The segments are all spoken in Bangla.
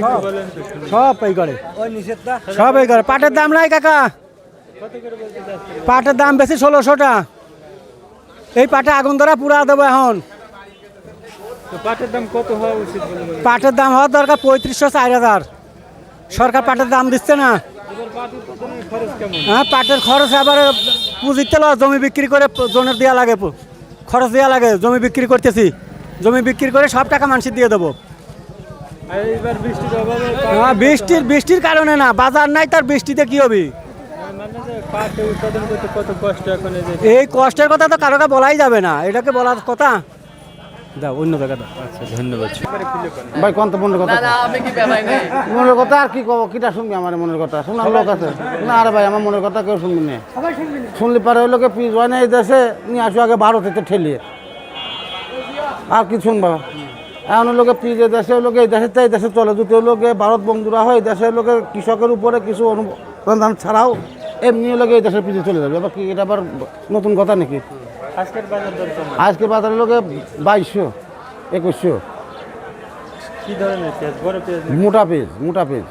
সব করে সব এই করে পাটের দাম নাই কাকা। পাটের দাম বেশি ষোলোশোটা। এই পাটে আগুন ধরা পুরা দেবো এখন। পাটের দাম কত হওয়া উচিত? পাটের দাম হওয়ার দরকার পঁয়ত্রিশশো চার হাজার। সরকার পাটের দাম দিচ্ছে না। হ্যাঁ পাটের খরচ আবার পুঁজিতে জমি বিক্রি করে জনের দেওয়া লাগে খরচ দেওয়া লাগে। জমি বিক্রি করতেছি। জমি বিক্রি করে সব টাকা মানুষের দিয়ে দেবো আর এইবার বৃষ্টির অভাবে পাট- হ্যাঁ বৃষ্টির বৃষ্টির কারণে না বাজার নাই তার বৃষ্টিতে কি হবে? মানে যে পাট উৎপাদন করতে কত কষ্ট এখন এই কষ্টের কথা তো কারোকে বলাই যাবে না এটাকে বলার কথা। দাও অন্য জায়গা দাও আচ্ছা ধন্যবাদ। ভাই কোন তো মনের কথা? মনের কথা আর কি কব? কিটা শুনবি আমার মনের কথা? শোনার লোক আছে। না আরে ভাই আমার মনের কথা কেউ শুনবি না। শুনলি পারে ওই লোকে পিস হয় না এই দেশে নিয়ে আসো আগে ভারতেতে ঠেলিয়ে। আর কি শুনবা? এখন লোকে পিস এই দেশে ওই লোকে এই দেশে তো দেশে চলে। দ্বিতীয় লোকে ভারত বন্ধুরা হয় দেশের লোকে কৃষকের উপরে কিছু অনুদান ছাড়াও এমনি লোকে এই দেশের পিছিয়ে চলে যাবে। এবার কি এটা আবার নতুন কথা নাকি? আজকের বাজারের লোকে বাইশশো একুশশো? মোটা পেজ মোটা পেজ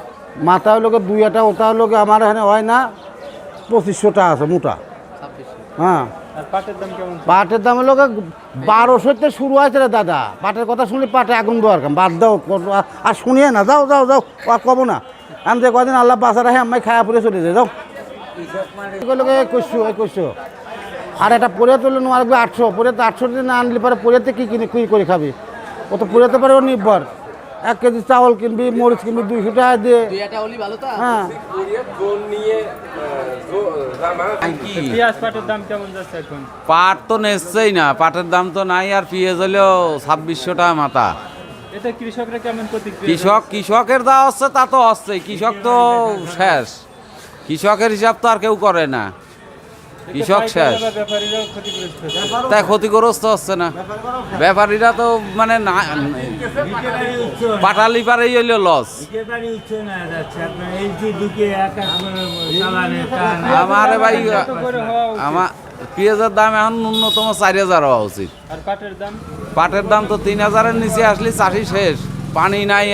মাথা লোকে দুই একটা ওটা লোকে আমার এখানে হয় না পঁচিশশোটা আছে মোটা। হ্যাঁ। পাটের দাম কেমন পাটের দাম লোকে বারোশোতে শুরু হয়েছে রে দাদা। পাটের কথা শুনলে পাটে আগুন দেওয়ার কাম। বাদ দাও আর- শুনিয়ে না যাও যাও যাও আর কব না। আমি যে কদিন আল্লাহ বাসা রাখে আমি খায়া পরে চলে যাই যাও। লোকে একুশশো একুশশো। আর এটা পরে তুললে নোয়ার আটশো। পরে তো আটশো না আনলে পরে পরেতে কি কিনে কি করে খাবি? ও তো পরেতে পারে ও নির্ভর। এক কেজি চাউল কিনবি মরিচ কিনবি দুইশো টাকা দিয়ে। হ্যাঁ। পাট তো নেসছেই না পাটের দাম তো নাই আর পেঁয়াজ হলেও ছাব্বিশশো টাকা মাথা। কৃষক কৃষকের যা হচ্ছে তা তো হচ্ছে কৃষক তো শেষ। কৃষকের হিসাব তো আর কেউ করে না। কৃষক শেষ। তাই ক্ষতিগ্রস্ত হচ্ছে না। ব্যাপারীরা তো মানে না পাটালি পারেই হইল লস। আমার ভাই? আমার পেঁয়াজের দাম এখন ন্যূনতম চারি হাজার হওয়া উচিত। পাটের দাম? তো তিন হাজারের নিচে আসলে চাষি শেষ। পানি নাই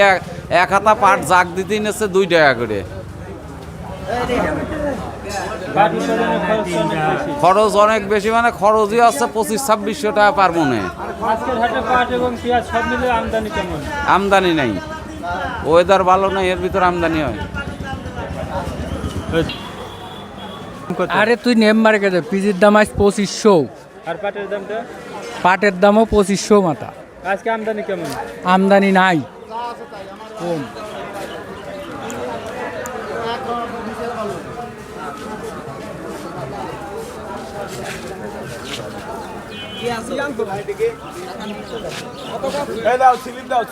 এক হাতা পাট জাগ দিতেই নিচ্ছে দুই টাকা করে। খরচ অনেক বেশি খরচ অনেক বেশি মানে খরচই আছে পঁচিশ ছাব্বিশশো টাকা পার মনে। আজকের হাটে পাট এবং পেঁয়াজ সব মিলে আমদানি নাই। ওয়েদার ভালো নাই এর ভিতর আমদানি হয়। আরে তুই নেম মারে গেছে পিজির দাম আজ পঁচিশশো। আর পাটের দামটা? পাটের দামও পঁচিশশো মাথা। আজকে আমদানি কেমন? আমদানি নাই। কম। দাও সিলিপ দাও